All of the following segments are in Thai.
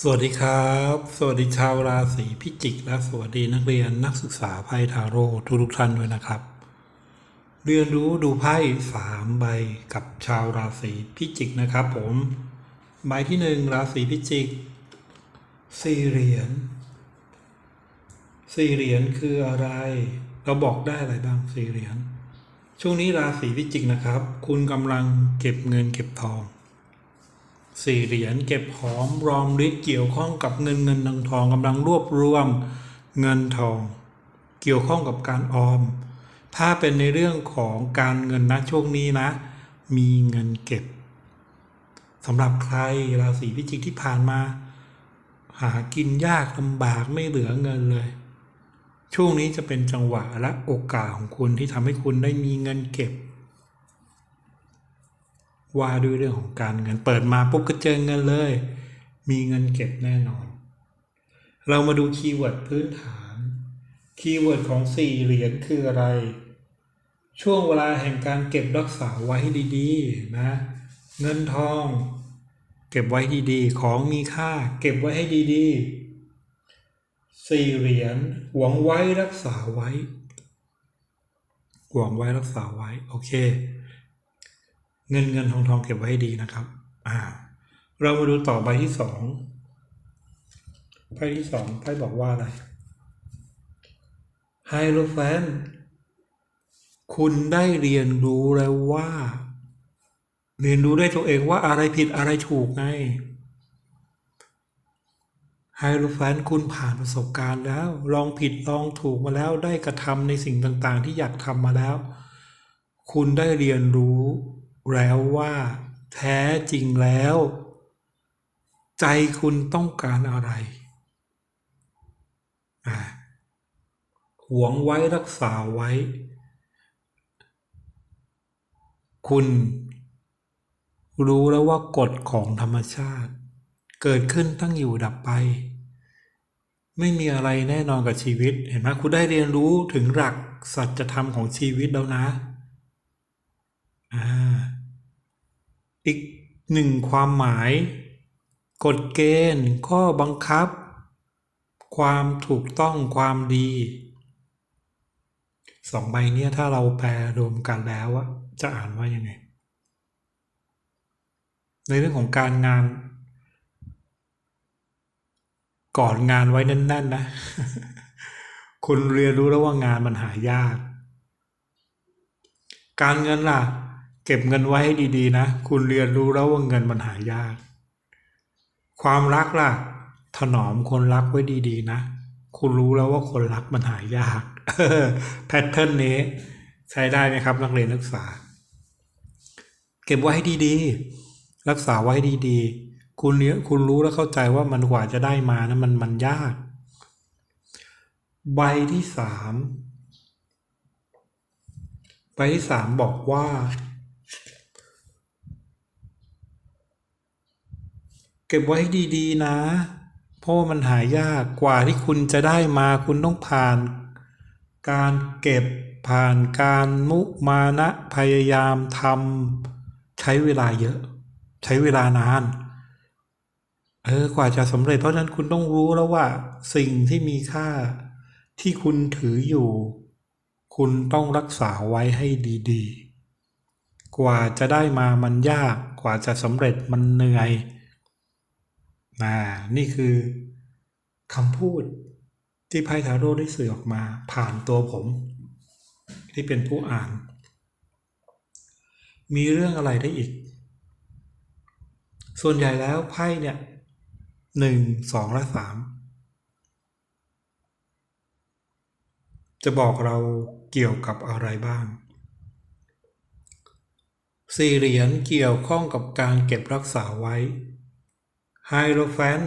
สวัสดีครับ สวัสดีชาวราศีพิจิก และสวัสดีนักเรียนนักศึกษาไพ่ทาโร่ทุกทุกท่านด้วยนะครับ เรียนรู้ดูไพ่สามใบกับชาวราศีพิจิกนะครับ ผมใบที่หนึ่งราศีพิจิกสี่เหรียญสี่เหรียญคืออะไร เราบอกได้อะไรบ้างสี่เหรียญช่วงนี้ราศีพิจิกนะครับ คุณกำลังเก็บเงินเก็บทอง สี่เหรียญเก็บหอมรอมริดเกี่ยวข้องกับเงินเงินทองทองกำลังรวบรวมเงินทอง เกี่ยวข้องกับการออม ถ้าเป็นในเรื่องของการเงินนะช่วงนี้นะ มีเงินเก็บสำหรับใครราศีพิจิกที่ผ่านมา หากินยากลำบากไม่เหลือเงินเลย ช่วงนี้จะเป็นจังหวะและโอกาสของคุณที่ทำให้คุณได้มีเงินเก็บ ว่าด้วยเรื่องของการเงินเปิดมาปุ๊บก็เจอเงินเลย มีเงินเก็บแน่นอน เรามาดูคีย์เวิร์ดพื้นฐาน คีย์เวิร์ดของสี่เหรียญคืออะไร ช่วงเวลาแห่งการเก็บรักษาไว้ให้ดีๆนะ เงินทอง เก็บไว้ดีๆ ของมีค่า เก็บไว้ให้ดีๆสี่เหรียญหวงไว้รักษาไว้ หวงไว้รักษาไว้ โอเค เงินเงินทองทองเก็บไว้ให้ดีนะครับ อ่า เรามาดูต่อใบที่สองไพ่ที่สองไพ่บอกว่าอะไรไฮโลแฟนคุณได้เรียนรู้แล้วว่า เรียนรู้ได้ตัวเองว่าอะไรผิดอะไรถูกไงไฮโลแฟนคุณผ่านประสบการณ์แล้ว ลองผิดลองถูกมาแล้วได้กระทำในสิ่งต่างๆ ที่อยากทำมาแล้ว คุณได้เรียนรู้ แล้วว่า แท้จริงแล้ว ใจคุณต้องการอะไรหวงไว้รักษาไว้ คุณรู้แล้วว่ากฎของธรรมชาติ เกิดขึ้นตั้งอยู่ดับไป ไม่มีอะไรแน่นอนกับชีวิต เห็นไหมคุณได้เรียนรู้ถึงหลักสัจธรรมของชีวิตแล้วนะ อ่า อีกหนึ่งความหมาย กฎเกณฑ์ ข้อบังคับ ความถูกต้องความดีสองใบเนี้ยถ้าเราแปลรวมกันแล้วอะจะอ่านว่ายังไง ในเรื่องของการงาน ก่อนงานไว้แน่นๆนะ คุณเรียนรู้แล้วว่างานมันหายาก การเงินล่ะ เก็บเงินไว้ให้ดีๆนะ คุณเรียนรู้แล้วว่าเงินมันหายาก ความรักล่ะ ถนอมคนรักไว้ดีๆนะ คุณรู้แล้วว่าคนรักมันหายากแพทเทิร์นนี้ ใช้ได้ไหมครับ นักเรียนนักศึกษา เก็บไว้ให้ดีๆ รักษาไว้ให้ดีๆ คุณเนี้ยคุณรู้และเข้าใจว่ามันกว่าจะได้มานะมันมันยาก ใบที่สามใบที่สามบอกว่า ก็บไว้ให้ดีๆนะ เพราะว่ามันหายากกว่าที่คุณจะได้มาคุณต้องผ่าน การเก็บผ่านการมุมานะพยายามทำใช้เวลาเยอะ ใช้เวลานานเออกว่าจะสำเร็จเพราะฉะนั้นคุณต้องรู้แล้วว่า สิ่งที่มีค่าที่คุณถืออยู่ คุณต้องรักษาไว้ให้ดี ๆ กว่าจะได้มามันยากกว่าจะสำเร็จมันเหนื่อย นะนี่คือคำพูดที่ไพ่ทาโร่ได้สื่อออกมาผ่านตัวผม ที่เป็นผู้อ่าน มีเรื่องอะไรได้อีก ส่วนใหญ่แล้วไพ่เนี่ยหนึ่งสองและสามจะบอกเราเกี่ยวกับอะไรบ้าง สี่เหรียญเกี่ยวข้องกับการเก็บรักษาไว้ ไฮโรแฟน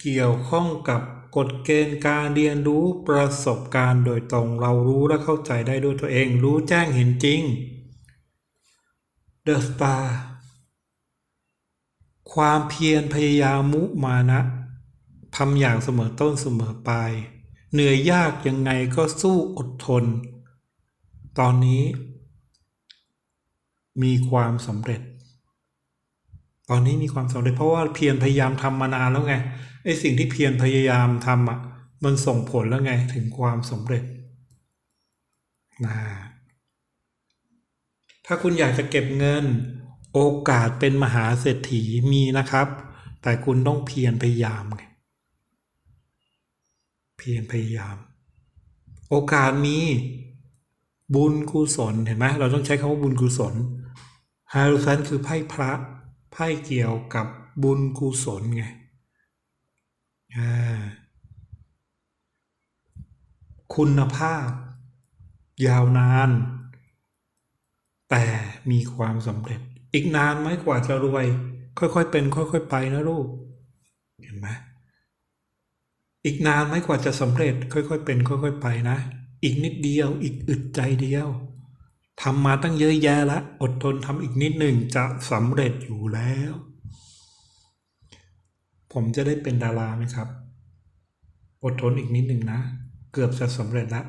เกี่ยวข้องกับกฎเกณฑ์การเรียนรู้ประสบการณ์โดยตรงเรารู้และเข้าใจได้ด้วยตัวเอง รู้แจ้งเห็นจริง The Star ความเพียรพยายามมุมานะทำอย่างเสมอต้นเสมอปลายเหนื่อยยากยังไงก็สู้อดทน ตอนนี้ มีความสำเร็จ ตอนนี้มีความสำเร็จเพราะว่าเพียรพยายามทำมานานแล้วไงไอ้สิ่งที่เพียรพยายามทำอะมันส่งผลแล้วไงถึงความสำเร็จนะถ้าคุณอยากจะเก็บเงิน โอกาสเป็นมหาเศรษฐีมีนะครับ แต่คุณต้องเพียรพยายามไงเพียรพยายาม โอกาสมีบุญกุศลเห็นไหมเราต้องใช้คำว่าบุญกุศลฮารุซันคือไพ่พระ ไพ่เกี่ยวกับบุญกุศลไงคุณภาพ ยาวนาน แต่มีความสำเร็จ อีกนานไหมกว่าจะรวย ค่อยๆเป็น ค่อยๆไปนะลูก เห็นไหมอีกนานไหมกว่าจะสำเร็จ ค่อยๆเป็น ค่อยๆไปนะ อีกนิดเดียว อีกอึดใจเดียว ทำมาตั้งเยอะแยะละอดทนทำอีกนิดหนึ่งจะสำเร็จอยู่แล้ว ผมจะได้เป็นดาราไหมครับ อดทนอีกนิดหนึ่งนะ เกือบจะสำเร็จแล้ว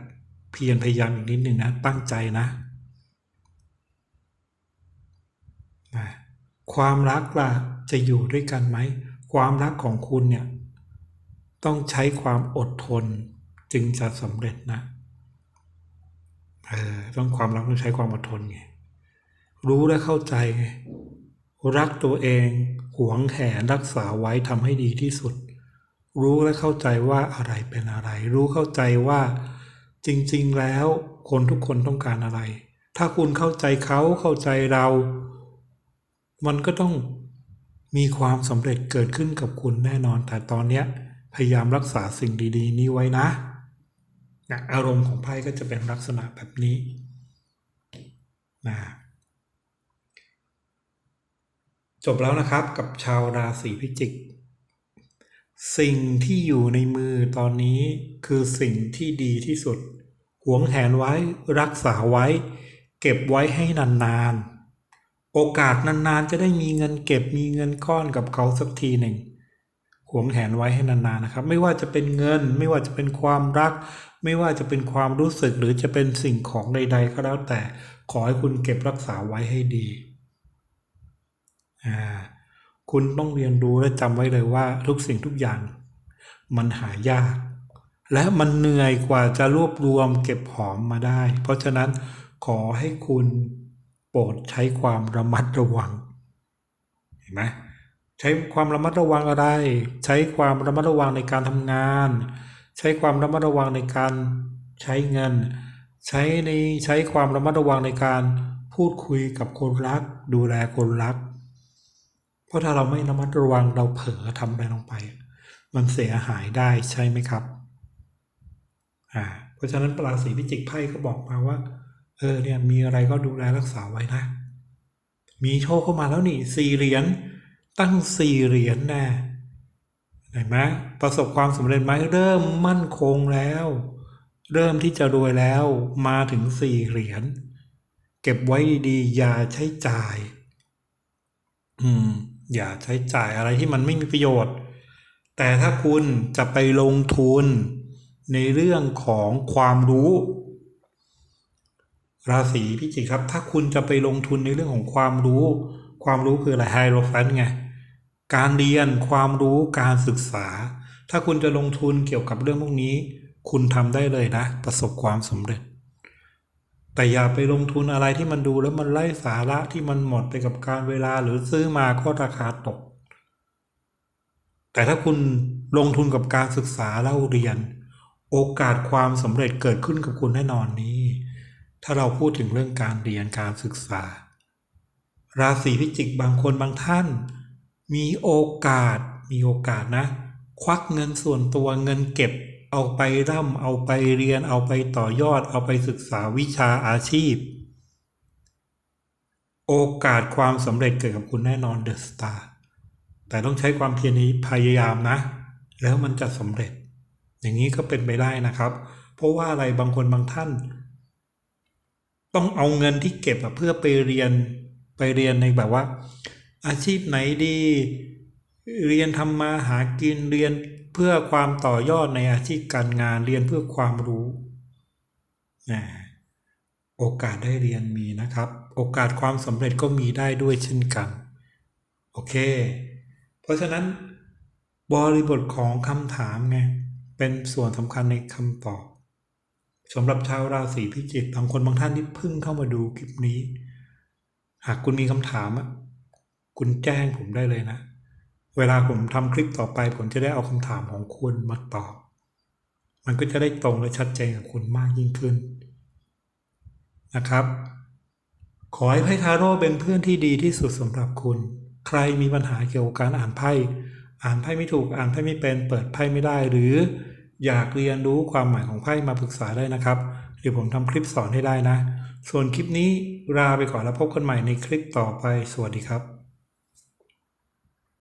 เพียรพยายามอีกนิดหนึ่งนะ ตั้งใจนะนะความรักล่ะจะอยู่ด้วยกันไหม ความรักของคุณเนี่ย ต้องใช้ความอดทนจึงจะสำเร็จนะ ต้องความรักต้องใช้ความอดทนไงรู้และเข้าใจไงรักตัวเองหวงแหนรักษาไว้ทำให้ดีที่สุด รู้และเข้าใจว่าอะไรเป็นอะไร รู้เข้าใจว่า จริง ๆ แล้วคนทุกคนต้องการอะไร ถ้าคุณเข้าใจเขาเข้าใจเรา มันก็ต้องมีความสำเร็จเกิดขึ้นกับคุณแน่นอน แต่ตอนเนี้ยพยายามรักษาสิ่งดี ๆ นี้ไว้นะ นะอารมณ์ของไพ่ก็จะเป็นลักษณะแบบนี้นะจบแล้วนะครับกับชาวราศีพิจิก สิ่งที่อยู่ในมือตอนนี้คือสิ่งที่ดีที่สุด หวงแหนไว้รักษาไว้ เก็บไว้ให้นานๆ โอกาสนานๆ จะได้มีเงินเก็บมีเงินก้อนกับเขาสักทีหนึ่งหวงแหนไว้ให้นานๆนะครับ ไม่ว่าจะเป็นเงินไม่ว่าจะเป็นความรัก ไม่ว่าจะเป็นความรู้สึกหรือจะเป็นสิ่งของใด ๆ ก็แล้วแต่ ขอให้คุณเก็บรักษาไว้ให้ดีอ่าคุณต้องเรียนรู้และจำไว้เลยว่าทุกสิ่งทุกอย่าง มันหายาก และมันเหนื่อยกว่าจะรวบรวมเก็บหอมมาได้ เพราะฉะนั้นขอให้คุณโปรดใช้ความระมัดระวัง เห็นไหมใช้ความระมัดระวังอะไร ใช้ความระมัดระวังในการทำงาน ใช้ความระมัดระวังในการใช้เงิน ใช้ในใช้ความระมัดระวังในการพูดคุยกับคนรัก ดูแลคนรัก เพราะถ้าเราไม่ระมัดระวังเราเผลอทำอะไรลงไป มันเสียหายได้ใช่ไหมครับอ่าเพราะฉะนั้นปราศีพิจิกไพ่ก็บอกมาว่า เออเนี่ยมีอะไรก็ดูแลรักษาไว้นะ มีโชคเข้ามาแล้วนี่สี่เหรียญตั้งสี่เหรียญแน่ เห็นไหมประสบความสำเร็จไหมเริ่มมั่นคงแล้ว เริ่มที่จะรวยแล้วมาถึงสี่เหรียญเก็บไว้ดีๆอย่าใช้จ่าย อืม อย่าใช้จ่ายอะไรที่มันไม่มีประโยชน์ แต่ถ้าคุณจะไปลงทุนในเรื่องของความรู้ ราศีพิจิกครับ ถ้าคุณจะไปลงทุนในเรื่องของความรู้ ความรู้คืออะไรไฮโรแฟนไง การเรียนความรู้การศึกษา ถ้าคุณจะลงทุนเกี่ยวกับเรื่องพวกนี้ คุณทำได้เลยนะ ประสบความสำเร็จ แต่อย่าไปลงทุนอะไรที่มันดูแล้วมันไร้สาระที่มันหมดไปกับการเวลาหรือซื้อมาก็ราคาตก แต่ถ้าคุณลงทุนกับการศึกษาเล่าเรียน โอกาสความสำเร็จเกิดขึ้นกับคุณแน่นอนนี้ ถ้าเราพูดถึงเรื่องการเรียนการศึกษา ราศีพิจิกบางคนบางท่าน มีโอกาสมีโอกาสนะ ควักเงินส่วนตัวเงินเก็บ เอาไปร่ำเอาไปเรียนเอาไปต่อยอด เอาไปศึกษาวิชาอาชีพ โอกาสความสำเร็จเกิดกับคุณแน่นอนเดอะสตาร์แต่ต้องใช้ความเพียรนี้พยายามนะ แล้วมันจะสำเร็จ อย่างนี้ก็เป็นไปได้นะครับ เพราะว่าอะไรบางคนบางท่าน ต้องเอาเงินที่เก็บเพื่อไปเรียนไปเรียนในแบบว่า อาชีพไหนดี เรียนทำมาหากินเรียนเพื่อความต่อยอดในอาชีพการงานเรียนเพื่อความรู้นะโอกาสได้เรียนมีนะครับ โอกาสความสำเร็จก็มีได้ด้วยเช่นกัน โอเค เพราะฉะนั้นบริบทของคำถามไงเป็นส่วนสำคัญในคำตอบสำหรับชาวราศีพิจิกบางคนบางท่านที่เพิ่งเข้ามาดูคลิปนี้ หากคุณมีคำถามอะ คุณแจ้งผมได้เลยนะ เวลาผมทำคลิปต่อไป ผมจะได้เอาคำถามของคุณมาตอบ มันก็จะได้ตรงและชัดเจนกับคุณมากยิ่งขึ้นนะครับ ขอให้ไพ่ทาโร่เป็นเพื่อนที่ดีที่สุดสำหรับคุณ ใครมีปัญหาเกี่ยวกับการอ่านไพ่ อ่านไพ่ไม่ถูก อ่านไพ่ไม่เป็น เปิดไพ่ไม่ได้ หรืออยากเรียนรู้ความหมายของไพ่มาปรึกษาได้นะครับเดี๋ยวผมทำคลิปสอนให้ได้นะ ส่วนคลิปนี้ลาไปก่อนแล้วพบกันใหม่ในคลิปต่อไป สวัสดีครับ